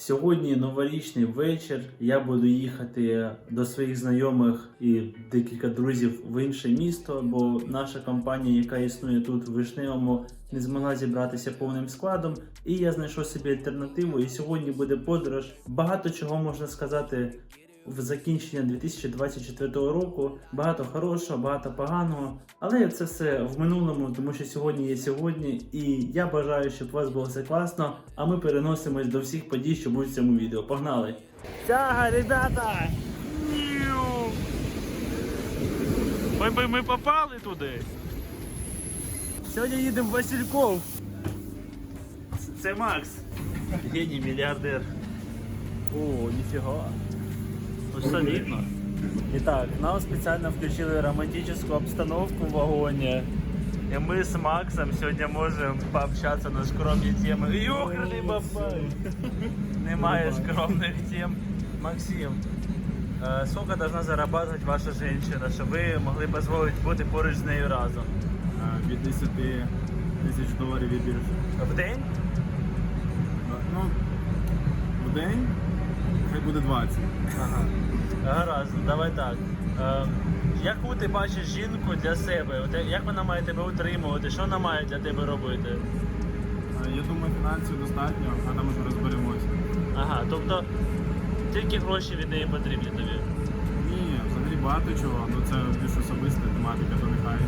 Сьогодні новорічний вечір. Я буду їхати до своїх знайомих і декілька друзів в інше місто, бо наша компанія, яка існує тут в Вишневому, не змогла зібратися повним складом. І я знайшов собі альтернативу. І сьогодні буде подорож. Багато чого можна сказати в закінчення 2024 року. Багато хорошого, багато поганого. Але це все в минулому, тому що сьогодні є сьогодні. І я бажаю, щоб у вас було все класно. А ми переносимось до всіх подій, що будуть в цьому відео. Погнали! Тяга, ребята! Ми, ми, ми попали туди. Сьогодні їдемо в Васильков. Це- Це Макс. Геній мільярдер. О, ніфіга Ну, солідно. Итак, нам специально включили романтическую обстановку в вагоне. И мы с Максом сегодня можем пообщаться на скромные темы. Ёханый бабай! Немає скромних тем. Максим, е, сколько должна зарабатывать ваша женщина, щоб ви могли дозволити бути поруч з нею разом? А, від 10 тисяч доларів і більше. В день? Ну, в день хай буде 20. Ага. Гаразд, давай так. Е, яку ти бачиш жінку для себе? От як вона має тебе утримувати? Що вона має для тебе робити? А, Я думаю, фінансів достатньо, а там уже розберемося. Ага, тобто тільки гроші від неї потрібні тобі. Ні, взагалі багато чого, ну це більш особиста тематика, то нехай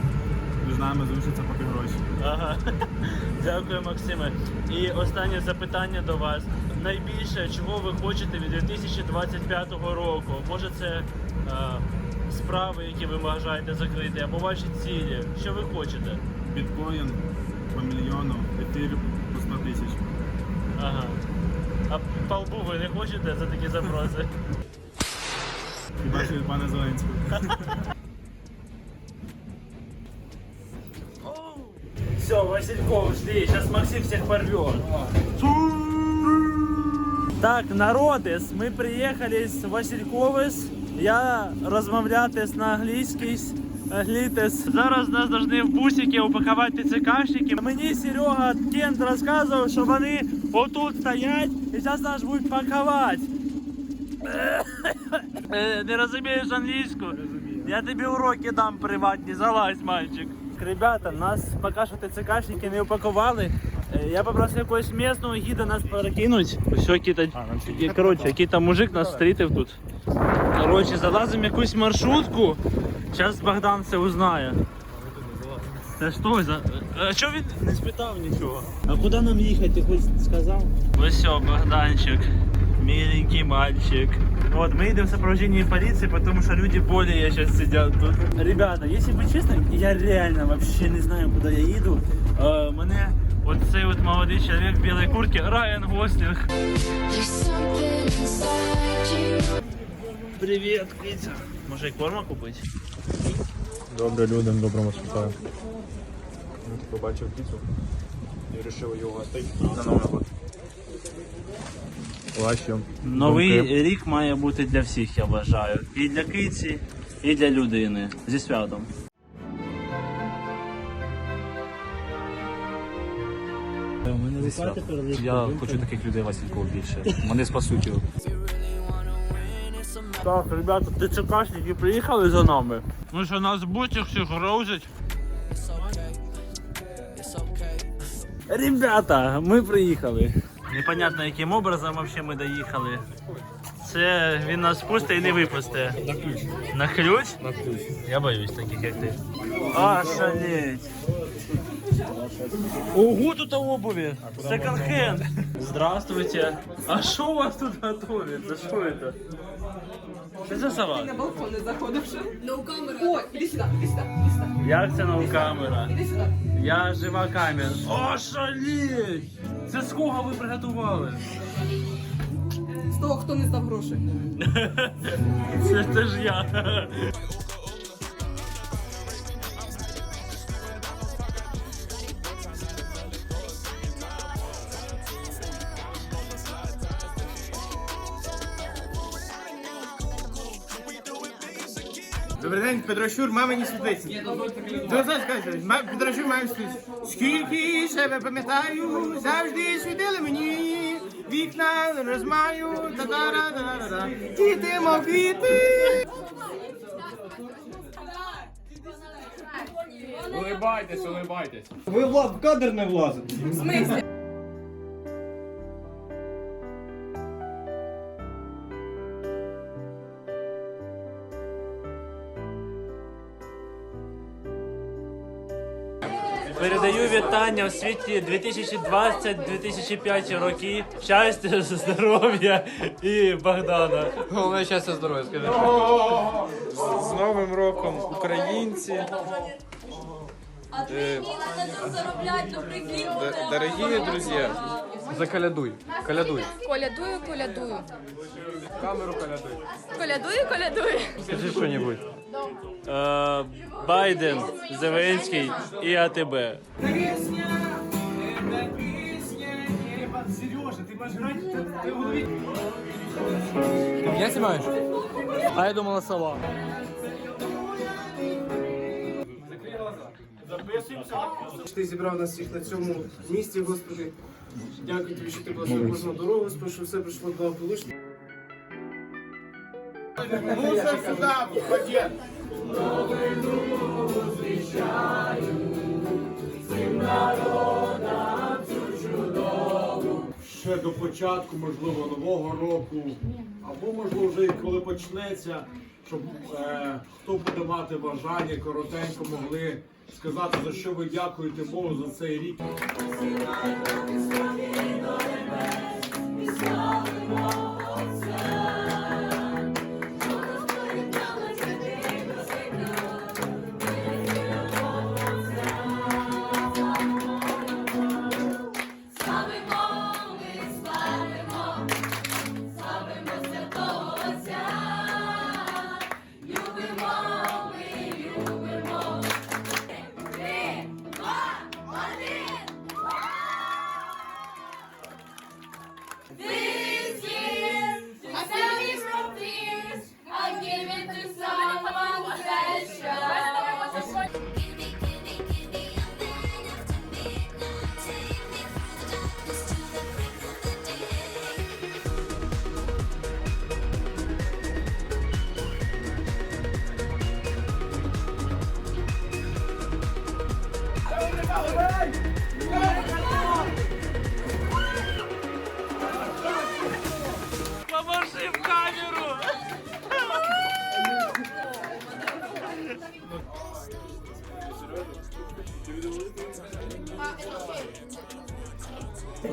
між нами залишиться поки гроші. Ага. Дякую, Максиме. І останнє запитання до вас. Найбільше, чого ви хочете від 2025 року? Може це е, справи, які ви бажаєте закрити, або ваші цілі? Що ви хочете? Біткоін по мільйону, ефір по 100 тисяч. Ага. А по лбу ви не хочете за такі запроси? Хіба що від пана Зеленського. Все, Васильков, жди, сейчас Максим всех порвет. Так, народис, ми приїхали з Васильковис. Я розмовляти на англійській. Глітес. Зараз нас повинні в бусики упакувати ЦКшники. Мені Серега Кент розказував, що вони отут стоять і зараз нас будуть пакувати. Е, Не розумієш англійську? Я тобі уроки дам приватні, залазь, мальчик. Ребята, нас поки що ТЦКшники не упакували. Е, Я попросив якогось місного гіда нас перекинуть. Все, кіта... Коротше, який-то мужик нас зустрітив тут. Коротше, залазимо в якусь маршрутку. Зараз Богдан все узнає. Це що за. А що він не спитав нічого? А куди нам їхати, ти хоч сказав? Ось все, Богданчик. Миленький мальчик. Вот, мы едем в сопровождении полиции, потому что люди более сейчас сидят тут. Ребята, если быть честным, я реально вообще не знаю, куда я еду. Е, мене оцей от молодий чоловік в білій куртці, Райан something. Привіт, Киця. Може і корма купити? Добре людям, доброму спитаю. Побачив піцу і вирішив його гостити на Новий год. Ваші Новий думки? рік має бути для всіх, я вважаю. І для киці, і для людини. Зі святом. Я хочу таких людей Васильков більше. Вони спасуть його. Так, ребята, ТЦКшники приїхали за нами. Ну що, нас бутик всіх грузять. Ребята, ми приїхали. Непонятно, яким образом вообще ми доїхали. Це він нас спустить і не випустить. На ключ. На ключ? На ключ. Я боюсь таких, як ти. Ошалеть. Ого, тут обуви. Секонд-хенд. Здравствуйте. А що у вас тут готовят? За що это? Що за салат? на балкон не заходивши. О, іди сюди, іди сюди, іди сюди. Як це нова камера? Іди сюди. Я жива камера. Ошалеть! Це з кого ви приготували? З того, хто не здав гроші. Це, це ж я. Добрий день, Петро Щур, мамині світлиці. Ма- Петро Щур, мамині світлиці. Скільки себе пам'ятаю, завжди світили мені. Вікна не розмаю, та-да-да-да-да. Діти, мов квіти. Улибайтесь, улибайтесь. Ви в кадр не влазите. Передаю вітання у світі 2020-2005 роки. Щастя, здоров'я і Богдана. Головне щастя, здоров'я, скажи. З Новим роком, українці. А ты не тут зароблять, ну прикинь. Дорогі друзі, заколядуй, колядуй. Колядую, колядую. Камеру колядуй. Колядую, колядую. Скажи що-небудь. Е, Байден, Зеленський і АТБ. Сережа, ти можеш грати? Ти в голові. Я знімаєш? А я думала сова. Ти зібрав нас всіх на цьому місці, Господи. Дякую тобі, що ти благословив кожну дорогу, Господи, що все прийшло благополучно. Мусор сюди, входи. ще до початку, можливо, нового року, або можливо вже і коли почнеться, щоб е, хто буде мати бажання, коротенько могли сказати, за що ви дякуєте Богу за цей рік. This year, I save me from fears. I give it to someone special. Give Не,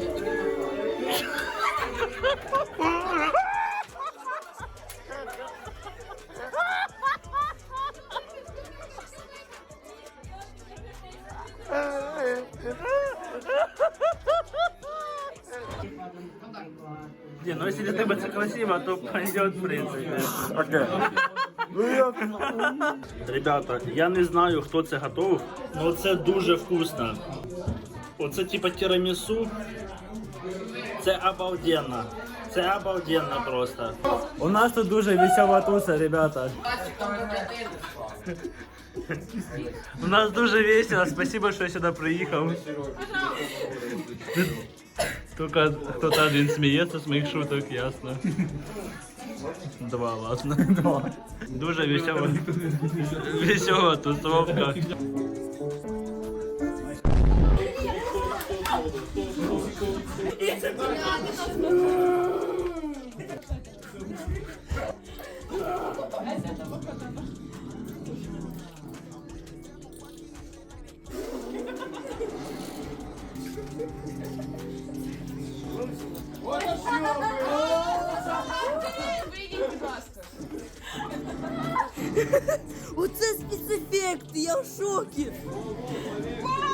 ну если для это красиво, то пойдет в принципе. Ребята, я не знаю, хто це готовив, але це дуже вкусно. Оце типа тирамісу. Це обалденно. Це обалденно просто. У нас тут дуже весела туса, ребята. У нас дуже весело. Спасибо, що я сюди приїхав. Только кто-то один смеется с моих шуток, ясно. Два, ладно. Два. Дуже. Весела тусовка. Оце спецефект, я в шокі. Коля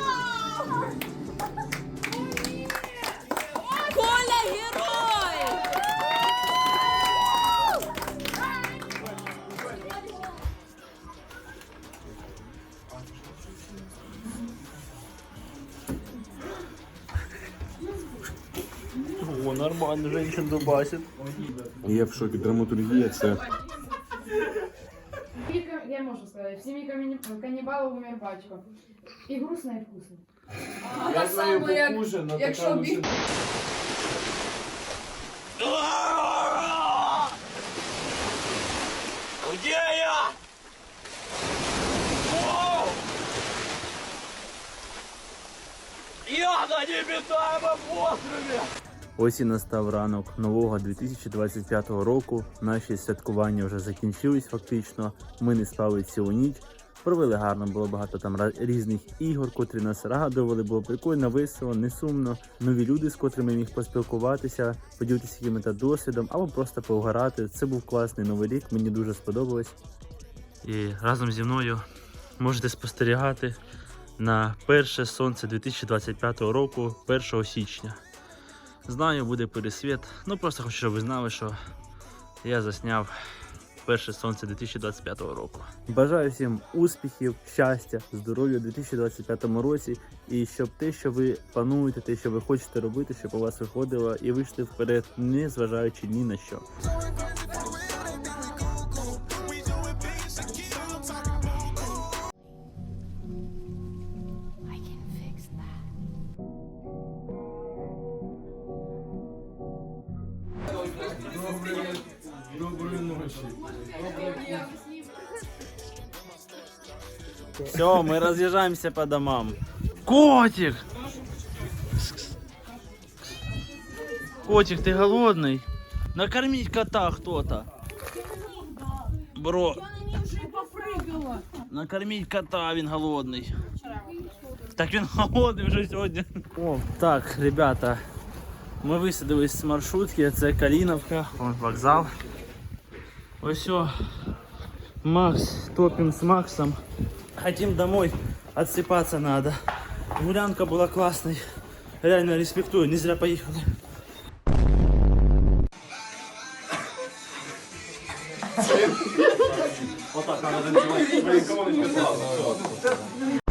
нормально, женщин дубасит. Я в шокі, драматургія це. Я можу сказати, в сім'ї камені- канібалів умер батько. І грустно, і вкусно. Я знаю, похуже, але якщо така б- лучше. Где я? О! Я на необитаемом острове! Ось і настав ранок нового 2025 року. Наші святкування вже закінчились фактично. Ми не спали цілу ніч. Провели гарно, було багато там різних ігор, котрі нас радували. Було прикольно, весело, не сумно. Нові люди, з котрими міг поспілкуватися, поділитися яким-то досвідом або просто поугарати. Це був класний новий рік. Мені дуже сподобалось. І разом зі мною можете спостерігати на перше сонце 2025 року, 1 січня. Знаю, буде пересвіт. Ну просто хочу, щоб ви знали, що я засняв перше сонце 2025 року. Бажаю всім успіхів, щастя, здоров'я у 2025 році. І щоб те, що ви плануєте, те, що ви хочете робити, щоб у вас виходило і вийшли вперед, не зважаючи ні на що. Все, мы разъезжаемся по домам. Котик! Котик, ты голодный? Накормить кота кто-то. Бро. Накормить кота, він голодний. Так він голодний вже сьогодні. О, так, ребята. Ми висадились з маршрутки, це Каліновка, вон вокзал. Ось все. Макс, топим с Максом. Хотим домой, отсыпаться надо. Гулянка была классной. Реально респектую, не зря поехали. Два, один.